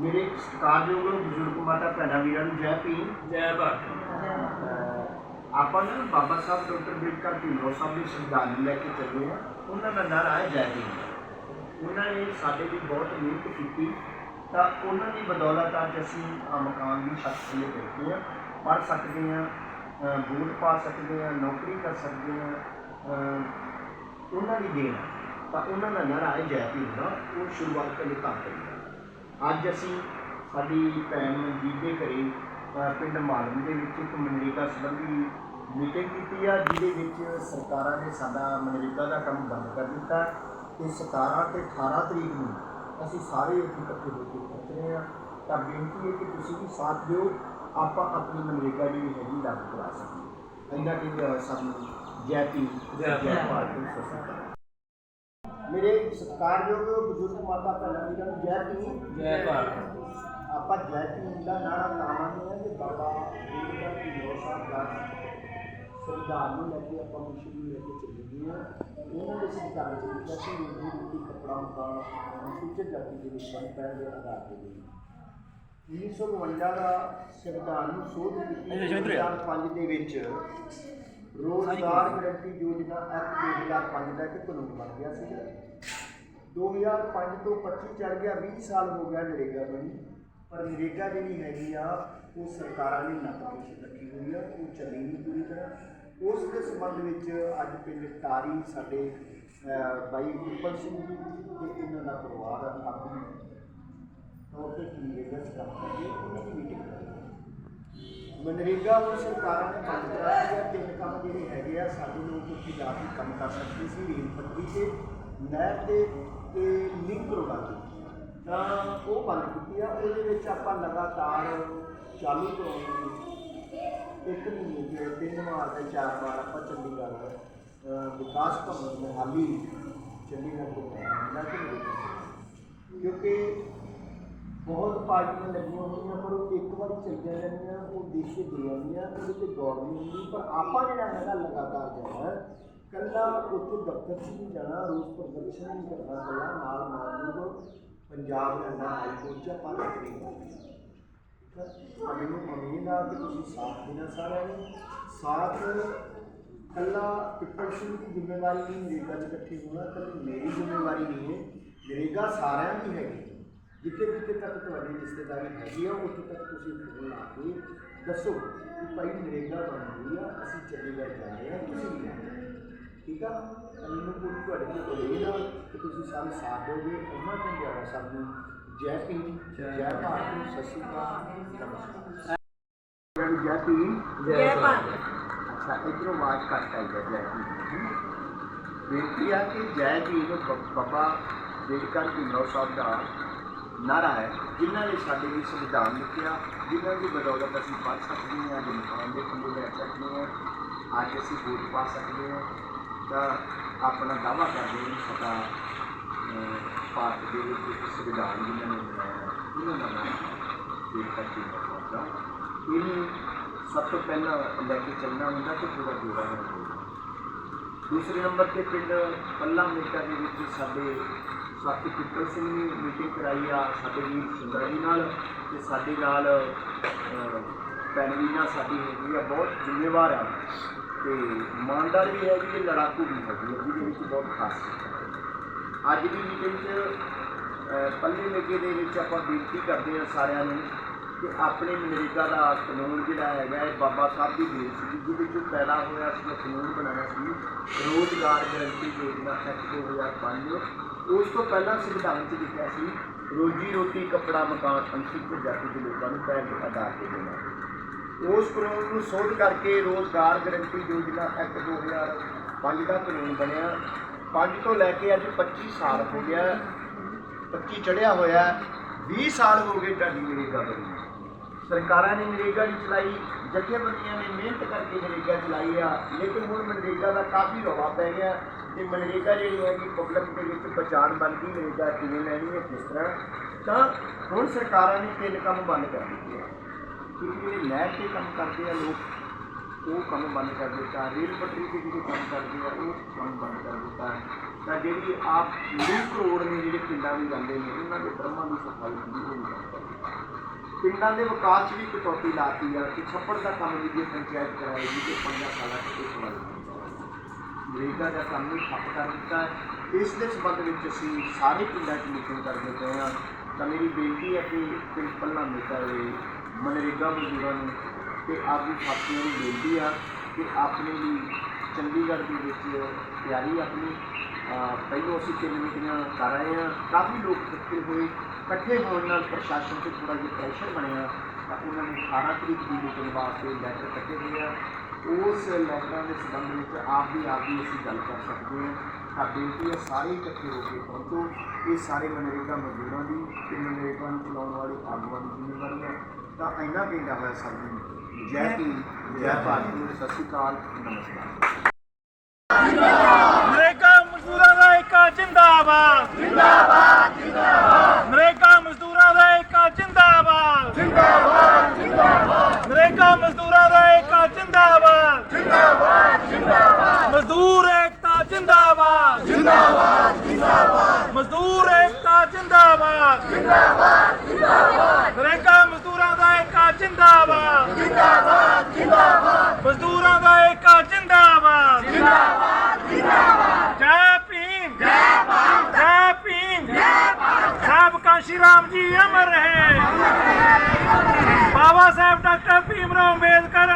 ਮੇਰੇ ਸਤਿਕਾਰਯੋਗ ਬਜ਼ੁਰਗ ਮਾਤਾ ਭੈਣਾਂ ਵੀਰਾਂ ਨੂੰ ਜੈ ਭੀਮ। ਜੈ ਭਾਰਤ ਆਪਾਂ ਨਾ ਬਾਬਾ ਸਾਹਿਬ ਡਾਕਟਰ ਅੰਬੇਡਕਰ ਭੀਮਰਾਓ ਸਾਹਿਬ ਦੀ ਸੰਵਿਧਾਨ ਲੈ ਕੇ ਚੱਲੇ ਆ ਉਹਨਾਂ ਦਾ ਨਾਰਾ ਹੈ ਜੈ ਭੀਮ। ਉਹਨਾਂ ਨੇ ਸਾਡੇ ਲਈ ਬਹੁਤ ਮਿਹਨਤ ਕੀਤੀ। ਤਾਂ ਉਹਨਾਂ ਦੀ ਬਦੌਲਤ ਅੱਜ ਅਸੀਂ ਆਹ ਮਕਾਨ ਦੀ ਛੱਤ ਥੱਲੇ ਬੈਠੇ ਆ ਪੜ੍ਹ ਸਕਦੇ ਆ ਵੋਟ ਪਾ ਸਕਦੇ ਆ ਨੌਕਰੀ ਕਰ ਸਕਦੇ ਆ ਉਹਨਾਂ ਦੀ ਦੇਣ। ਆ। ਤਾਂ ਉਹਨਾਂ ਦਾ ਨਾਰਾ ਹੈ ਜੈ ਭੀਮ। ਦਾ ਉਹ ਸ਼ੁਰੂਆਤ ਪਹਿਲੇ ਤਾਂ ਕਰੀ ਅੱਜ ਅਸੀਂ ਸਾਡੀ ਭੈਣ ਮਨਜੀਤ ਦੇ ਘਰੇ ਪਿੰਡ ਮਾਲਮ ਦੇ ਵਿੱਚ ਇੱਕ ਮਨਰੇਗਾ ਸੰਬੰਧੀ ਮੀਟਿੰਗ ਕੀਤੀ ਆ, ਜਿਹਦੇ ਵਿੱਚ ਸਰਕਾਰਾਂ ਨੇ ਸਾਡਾ ਮਨਰੇਗਾ ਦਾ ਕੰਮ ਬੰਦ ਕਰ ਦਿੱਤਾ ਤੇ 17 ਤੇ 18 ਤਰੀਕ ਨੂੰ ਅਸੀਂ ਸਾਰੇ ਇੱਥੇ ਇਕੱਠੇ ਹੋ ਕੇ ਪਹੁੰਚ ਰਹੇ ਆ ਤਾਂ ਬੇਨਤੀ ਹੈ ਕਿ ਤੁਸੀਂ ਵੀ ਸਾਥ ਦਿਓ, ਆਪਾਂ ਆਪਣੀ ਮਨਰੇਗਾ ਜਿਹੜੀ ਹੈਗੀ ਲਾਗੂ ਕਰਾ ਸਕੀਏ ਇੰਨਾ ਕਿ ਸਾਨੂੰ ਸਭ ਜੈ ਭੀਮ, ਜੈ ਜੈ ਭਾਰਤ। ਭਾਰਤ ਸਤਿ ਸ਼੍ਰੀ ਮੇਰੇ ਸਤਿਕਾਰਯੋਗ ਬਜ਼ੁਰਗ ਮਾਤਾ ਭੈਣਾਂ ਵੀਰਾਂ ਨੂੰ ਜੈ ਭੀਮ। ਜੈ ਭਾਰਤ। ਆਪਾਂ ਜੈ ਭੀਮ ਦਾ ਨਾਰਾ ਲਾਵਾਂਗੇ ਹੈ ਕਿ ਬਾਬਾ ਅੰਬੇਡਕਰ ਦੀ ਨੌ ਸਾਹਿਬ ਦਾ ਸੰਵਿਧਾਨ ਨੂੰ ਲੈ ਕੇ ਆਪਾਂ ਮਿਸ਼ਨ ਨੂੰ ਲੈ ਕੇ ਚੱਲਦੇ ਹਾਂ। ਇਹਨਾਂ ਦੇ ਸੰਵਿਧਾਨ ਚ ਲਿਖਿਆ ਸੀ ਰੋਜੀ ਰੋਟੀ ਕੱਪੜਾ ਮਕਾਨ ਅਨੁਸੂਚਿਤ ਜਾਤੀ ਦੇ ਵਿੱਚ ਬਣ ਪੈਣ ਦੇ ਆਧਾਰ ਤੇ ਦੇ 1952 ਦਾ ਸੰਵਿਧਾਨ ਨੂੰ ਸੋਧ ਕੀਤੀ ਇਹਦੇ ਚੋਂ ਇੱਧਰ ਆ। 2005 ਦੇ ਵਿੱਚ ਰੋਜ਼ਗਾਰ ਗਰੰਟੀ ਯੋਜਨਾ ਐਕਟ 2005 ਦਾ ਇੱਕ ਕਾਨੂੰਨ ਬਣ ਗਿਆ ਸੀਗਾ 2005 ਤੋਂ 25 ਚੜ ਗਿਆ 20 ਸਾਲ ਹੋ ਗਿਆ ਨਰੇਗਾ ਬਣੀ ਪਰ ਨਰੇਗਾ ਜਿਹੜੀ ਹੈਗੀ ਆ, ਉਹ ਸਰਕਾਰਾਂ ਨੇ ਨੱਕ ਰੱਖੀ ਹੋਈ ਆ, ਉਹ ਚੱਲੀ ਨਹੀਂ ਪੂਰੀ ਤਰ੍ਹਾਂ। ਉਸ ਦੇ ਸੰਬੰਧ ਵਿੱਚ ਅੱਜ ਪਿੰਡ ਟਾਰੀ ਸਾਡੇ ਬਾਈ ਉਪਲ ਸਿੰਘ ਜੀ ਤੇ ਇਹਨਾਂ ਦਾ ਪਰਿਵਾਰ ਆ ਆਪਣੀ ਤੌਰ ਤੇ ਨਰੇਗਾ ਚ ਕੰਮ ਕਰਦੇ ਉਹਨਾਂ ਦੀ ਮੀਟਿੰਗ ਕਰੀ ਮਨਰੇਗਾ ਨੂੰ ਸਰਕਾਰਾਂ ਨੇ ਬੰਦ ਕਰਾ ਦਿੱਤਾ ਤਿੰਨ ਕੰਮ ਜਿਹੜੇ ਹੈਗੇ ਆ, ਸਾਡੇ ਲੋਕ ਉੱਥੇ ਜਾ ਕੇ ਕੰਮ ਕਰ ਸਕਦੇ ਸੀ, ਰੇਲ ਪੱਟਰੀ ਤੇ ਨਹਿਰ ਤੇ ਤੇ ਲਿੰਕ ਰੋਡਾਂ ਤੇ ਤਾਂ ਉਹ ਬੰਦ ਕੀਤੀ ਆ, ਉਹਦੇ ਵਿੱਚ ਆਪਾਂ ਲਗਾਤਾਰ ਚਾਲੂ ਕਰਾਉਂਦੇ ਇੱਕ ਮਹੀਨੇ ਦੇ ਤਿੰਨ ਵਾਰ ਤੇ ਚਾਰ ਵਾਰ ਆਪਾਂ ਚੰਡੀਗੜ੍ਹ ਵਿਕਾਸ ਭਵਨ, ਮੋਹਾਲੀ, ਚੰਡੀਗੜ੍ਹ ਤੋਂ ਲੈ ਕਿਉਂਕਿ ਬਹੁਤ ਪਾਰਟੀਆਂ ਲੱਗੀਆਂ ਹੋਈਆਂ, ਪਰ ਉਹ ਇੱਕ ਵਾਰੀ ਚੱਲੀਆਂ ਜਾਂਦੀਆਂ ਉਹ ਦੇਸ਼ੇ ਦੇ ਆਉਂਦੀਆਂ, ਉਹਦੇ ਤੇ ਗੌਰ ਨਹੀਂ ਹੁੰਦੀ, ਪਰ ਆਪਾਂ ਜਿਹੜਾ ਹੈਗਾ ਲਗਾਤਾਰ ਜਾਣਾ ਕੱਲਾ ਉੱਥੇ ਦਫ਼ਤਰ 'ਚ ਨਹੀਂ ਜਾਣਾ ਰੋਜ਼ ਪ੍ਰਦਰਸ਼ਨ ਨਹੀਂ ਕਰਨਾ ਕੱਲਾ ਨਾਲ ਮਾਨਯੋਗ ਪੰਜਾਬ ਦਾ ਨਾ ਹਾਈ ਕੋਰਟ 'ਚ ਆਪਾਂ ਲੱਗਣੀ ਮੈਨੂੰ ਉਮੀਦ ਆ ਕਿ ਤੁਸੀਂ ਸਾਥ ਦੇਣਾ ਸਾਰਿਆਂ ਨੂੰ, ਸਾਥ ਕੱਲਾ ਪਿੱਪਲ ਸਿੰਘ ਦੀ ਜ਼ਿੰਮੇਵਾਰੀ ਨਹੀਂ ਨਰੇਗਾ 'ਚ ਇਕੱਠੇ ਹੋਣਾ, ਕੱਲੀ ਮੇਰੀ ਜ਼ਿੰਮੇਵਾਰੀ ਨਹੀਂ ਹੈ ਨਰੇਗਾ ਸਾਰਿਆਂ ਦੀ ਹੈਗੀ। ਜਿੱਥੇ ਜਿੱਥੇ ਤੱਕ ਤੁਹਾਡੀ ਰਿਸ਼ਤੇਦਾਰੀ ਹੈਗੀ ਆ ਉੱਥੇ ਤੱਕ ਤੁਸੀਂ ਫੋਨ ਲਾ ਕੇ ਦੱਸੋ ਕਿ ਭਾਈ ਨਰੇਗਾ ਬਣ ਗਈ ਆ ਅਸੀਂ ਚੰਡੀਗੜ੍ਹ ਜਾ ਰਹੇ ਹਾਂ ਤੁਸੀਂ ਵੀ ਜਾਣਾ ਠੀਕ ਆ ਤਾਂ ਮੈਨੂੰ ਪੂਰੀ ਤੁਹਾਡੇ ਤੋਂ ਉਮੀਦ ਆ ਕਿ ਤੁਸੀਂ ਸਾਰੇ ਸਾਥ ਦਿਓਗੇ ਉਹਨਾਂ ਤੋਂ ਜ਼ਿਆਦਾ ਸਭ ਨੂੰ ਜੈ ਭੀਮ ਜੈ ਭਾਰਤ ਸਤਿ ਸ਼੍ਰੀ ਅਕਾਲ ਨਮਸਕਾਰ ਜੈ ਭੀਮ ਜੈ ਭਾਰਤ ਅੱਛਾ ਇਧਰੋਂ ਆਵਾਜ਼ ਘੱਟ ਆਈ ਹੈ ਜੈ ਭੀਮ ਬੇਨਤੀ ਆ ਕਿ ਜੈ ਭੀਮ ਬ- ਬਾਬਾ ਅੰਬੇਡਕਰ ਦੀ ਨੌ ਸਾਹਿਬ ਦਾ ਨਾਰਾ ਹੈ, ਜਿਨ੍ਹਾਂ ਨੇ ਸਾਡੇ ਲਈ ਸੰਵਿਧਾਨ ਲਿਖਿਆ, ਜਿਨ੍ਹਾਂ ਦੀ ਬਦੌਲਤ ਅਸੀਂ ਪੜ੍ਹ ਸਕਦੇ ਹਾਂ ਅੱਜ ਮਕਾਨ ਦੇ ਖੰਭੇ ਲੈ ਸਕਦੇ ਹਾਂ, ਅੱਜ ਅਸੀਂ ਵੋਟ ਪਾ ਸਕਦੇ ਹਾਂ, ਤਾਂ ਆਪਣਾ ਦਾਅਵਾ ਕਰਦੇ ਹਾਂ ਸਾਡਾ ਭਾਰਤ ਦੇ ਵਿੱਚ ਇੱਕ ਸੰਵਿਧਾਨ ਜਿਨ੍ਹਾਂ ਨੇ ਬਣਾਇਆ ਉਹਨਾਂ ਦਾ ਨਾਮ ਅੰਬੇਡਕਰ ਦੀ। ਨੌ ਇਹਨੂੰ ਸਭ ਤੋਂ ਪਹਿਲਾਂ ਲੈ ਕੇ ਚੱਲਣਾ ਹੁੰਦਾ ਤੇ ਪੂਰਾ ਜੋੜਾ ਹੋਣਾ ਦੂਸਰੇ ਨੰਬਰ ਤੇ ਪਿੰਡ ਪੱਲਾ ਮੇਟਾ ਦੇ ਵਿੱਚ ਸਾਡੇ ਬਾਕੀ ਪਿੱਪਲ ਸਿੰਘ ਨੇ ਮੀਟਿੰਗ ਕਰਾਈ ਆ ਸਾਡੇ ਵੀਰ ਸੁੰਦਰ ਜੀ ਨਾਲ ਤੇ ਸਾਡੇ ਨਾਲ ਅਹ, ਨਾਲ ਸਾਡੀ ਹੈਗੀ ਆ ਬਹੁਤ ਜ਼ਿੰਮੇਵਾਰ ਆ। ਤੇ ਇਮਾਨਦਾਰ ਵੀ ਹੈਗੀ ਤੇ ਲੜਾਕੂ ਵੀ ਹੈਗੀ ਆ ਜਿਹਦੇ ਵਿੱਚ ਬਹੁਤ ਖਾਸ ਅੱਜ ਦੀ ਮੀਟਿੰਗ 'ਚ ਪੱਲੇ ਮੇਗੇ ਦੇ ਵਿੱਚ ਆਪਾਂ ਬੇਨਤੀ ਕਰਦੇ ਹਾਂ ਸਾਰਿਆਂ ਨੂੰ ਕਿ ਆਪਣੇ ਮਨਰੇਗਾ ਦਾ ਕਾਨੂੰਨ ਜਿਹੜਾ ਹੈਗਾ ਇਹ ਬਾਬਾ ਸਾਹਿਬ ਦੀ ਦੇਣ ਸੀ ਜਿਹਦੇ ਵਿੱਚ ਪੈਦਾ ਹੋਇਆ ਸੀ ਕਾਨੂੰਨ ਬਣਾਇਆ ਸੀ, ਰੋਜ਼ਗਾਰ ਗਰੰਟੀ ਯੋਜਨਾ ਐਕਟ 2005 ਉਸ ਤੋਂ ਪਹਿਲਾਂ ਸੰਵਿਧਾਨ 'ਚ ਲਿਖਿਆ ਸੀ, ਰੋਜੀ ਰੋਟੀ, ਕੱਪੜਾ, ਮਕਾਨ ਅਨੁਸੂਚਿਤ ਜਾਤੀ ਦੇ ਲੋਕਾਂ ਨੂੰ ਪਹਿਲ ਦੇ ਕੇ ਦੇਣਾ। ਉਸ ਕਾਨੂੰਨ ਨੂੰ ਸੋਧ ਕਰਕੇ ਰੋਜ਼ਗਾਰ ਗਰੰਟੀ ਯੋਜਨਾ ਐਕਟ 2005 ਦਾ ਕਾਨੂੰਨ ਬਣਿਆ। 5 ਤੋਂ ਲੈ ਕੇ ਅੱਜ 25 ਸਾਲ ਹੋ ਗਿਆ 25 ਚੜਿਆ ਹੋਇਆ ਹੈ। 20 ਸਾਲ ਹੋ ਗਏ ਤੁਹਾਡੀ ਨਰੇਗਾ ਬਣੀ। ਸਰਕਾਰਾਂ ਨੇ ਮਨਰੇਗਾ ਨਹੀਂ ਚਲਾਈ, ਜਥੇਬੰਦੀਆਂ ਨੇ ਮਿਹਨਤ ਕਰਕੇ ਨਰੇਗਾ ਚਲਾਈ ਆ, ਲੇਕਿਨ ਹੁਣ ਮਨਰੇਗਾ ਦਾ ਕਾਫੀ ਰੌਲਾ ਪੈ ਗਿਆ ਤੇ ਮਨਰੇਗਾ ਜਿਹੜੀ ਹੈਗੀ ਪਬਲਿਕ ਦੇ ਵਿੱਚ ਪਛਾਣ ਬਣਦੀ ਗਈ ਨਰੇਗਾ ਕਿਵੇਂ ਲੈਣੀ ਹੈ, ਕਿਸ ਤਰ੍ਹਾਂ, ਤਾਂ ਹੁਣ ਸਰਕਾਰਾਂ ਨੇ ਤਿੰਨ ਕੰਮ ਬੰਦ ਕਰ ਦਿੱਤੇ ਆ। ਕਿਉਂਕਿ ਜਿਹੜੇ ਨਹਿਰ ਤੇ ਕੰਮ ਕਰਦੇ ਆ ਲੋਕ, ਉਹ ਕੰਮ ਬੰਦ ਕਰ ਦਿੱਤਾ, ਰੇਲ ਪਟਰੀ ਤੇ ਜਿਹੜੇ ਕੰਮ ਕਰਦੇ ਆ, ਉਹ ਕੰਮ ਬੰਦ ਕਰ ਦਿੱਤਾ। ਤਾਂ ਜਿਹੜੀ ਆਪ ਲਿੰਕ ਰੋਡ ਨੇ ਜਿਹੜੇ ਪਿੰਡਾਂ ਵੀ ਜਾਂਦੇ ਨੇ, ਉਹਨਾਂ ਦੇ ਬ੍ਰਹਮਾਂ ਦੀ ਸਫ਼ਾਈ ਨਹੀਂ ਹੋਈ ਪਿੰਡਾਂ ਦੇ ਵਿਕਾਸ 'ਚ ਵੀ ਕਟੌਤੀ ਲਾਤੀ ਆ ਕਿ ਛੱਪੜ ਦਾ ਕੰਮ ਵੀ ਜੇ ਪੰਚਾਇਤ ਕਰਾਏਗੀ ਤੇ ਪੰਜਾਂ ਸਾਲਾਂ 'ਚ ਇੱਕ ਵਾਰ ਨਰੇਗਾ ਦਾ ਕੰਮ ਵੀ ਠੱਪ ਕਰ ਦਿੱਤਾ ਇਸ ਦੇ ਸੰਬੰਧ ਵਿੱਚ ਅਸੀਂ ਸਾਰੇ ਪਿੰਡਾਂ 'ਚ ਮੀਟਿੰਗ ਕਰਦੇ ਪਏ ਹਾਂ। ਤਾਂ ਮੇਰੀ ਬੇਨਤੀ ਹੈ ਕਿ ਪਿੰਡ ਪੱਲਾ ਮੇਟਾ ਦੇ ਮਨਰੇਗਾ ਮਜ਼ਦੂਰਾਂ ਨੂੰ ਤੇ ਆਪਦੀ ਸਾਥੀਆਂ ਨੂੰ ਬੇਨਤੀ ਆ ਕਿ ਆਪਣੇ ਲਈ ਚੰਡੀਗੜ੍ਹ ਦੇ ਵਿੱਚ ਤਿਆਰੀ ਆਪਣੀ ਪਹਿਲੋਂ ਅਸੀਂ ਤਿੰਨ ਮੀਟਿੰਗਾਂ ਕਰ ਰਹੇ ਹਾਂ। ਕਾਫੀ ਲੋਕ ਇਕੱਠੇ ਹੋਏ ਇਕੱਠੇ ਹੋਣ ਨਾਲ ਪ੍ਰਸ਼ਾਸਨ ਤੇ ਥੋੜਾ ਜਿਹਾ ਪ੍ਰੈਸ਼ਰ ਬਣਿਆ ਤਾਂ ਉਹਨਾਂ ਨੂੰ 18 ਤਰੀਕ ਦੀ ਮੀਟਿੰਗ ਵਾਸਤੇ ਲੈਟਰ ਕੱਢੇ ਹੋਏ ਆ। ਉਸ ਲੈਟਰਾਂ ਦੇ ਸੰਬੰਧ ਵਿੱਚ ਆਪ ਵੀ ਆਪ ਵੀ ਅਸੀਂ ਗੱਲ ਕਰ ਸਕਦੇ ਹਾਂ। ਤਾਂ ਬੇਨਤੀ ਹੈ ਸਾਰੇ ਇਕੱਠੇ ਹੋ ਕੇ ਪਹੁੰਚੋ। ਇਹ ਸਾਰੇ ਮਨਰੇਗਾ ਮਜ਼ਦੂਰਾਂ ਦੀ ਤੇ ਮਨਰੇਗਾ ਨੂੰ ਚਲਾਉਣ ਵਾਲੇ ਆਗੂਆਂ ਦੀ ਜ਼ਿੰਮੇਵਾਰੀ ਹੈ। ਤਾਂ ਇੰਨਾ ਕਹਿੰਦਾ ਹੋਇਆ ਸਭ ਨੂੰ। ਜੈ ਭੀਮ ਜੈ ਭਾਰਤ ਸਤਿ ਸ਼੍ਰੀ ਅਕਾਲ ਨਮਸਕਾਰ। ਨਰੇਗਾ ਮਜ਼ਦੂਰਾਂ ਦਾ ਜਿੰਦਾਬਾਦ ਜਿੰਦਾਬਾਦ। ਜਿੰਦਾਬਾਦ ਨਰੇਗਾ ਮਜ਼ਦੂਰਾਂ ਦਾ ਏਕਾ ਜਿੰਦਾਬਾਦ ਜਿੰਦਾਬਾਦ ਜਿੰਦਾਬਾਦ ਨਰੇਗਾ ਮਜ਼ਦੂਰਾਂ ਦਾ ਏਕਾ ਜਿੰਦਾਬਾਦ ਜਿੰਦਾਬਾਦ ਜਿੰਦਾਬਾਦ ਮਜ਼ਦੂਰ ਏਕਤਾ ਜਿੰਦਾਬਾਦ ਜਿੰਦਾਬਾਦ ਜਿੰਦਾਬਾਦ ਮਜ਼ਦੂਰ ਏਕਤਾ ਜਿੰਦਾਬਾਦ ਜਿੰਦਾਬਾਦ ਜਿੰਦਾਬਾਦ ਨਰੇਗਾ ਮਜ਼ਦੂਰਾਂ ਦਾ ਏਕਾ ਜਿੰਦਾਬਾਦ ਜਿੰਦਾਬਾਦ ਜਿੰਦਾਬਾਦ ਮਜ਼ਦੂਰਾਂ ਦਾ ਏਕਾ ਜਿੰਦਾਬਾਦ ਜੈ ਭੀਮ ਜੈ ਭਾਰਤ ਜੈ ਭੀਮ ਜੈ ਭਾਰਤ ਸ਼੍ਰੀ ਰਾਮ ਜੀ ਅਮਰ ਹੈ ਬਾਬਾ ਸਾਹਿਬ ਡਾਕਟਰ ਭੀਮ ਰਾਓ ਅੰਬੇਦਕਰ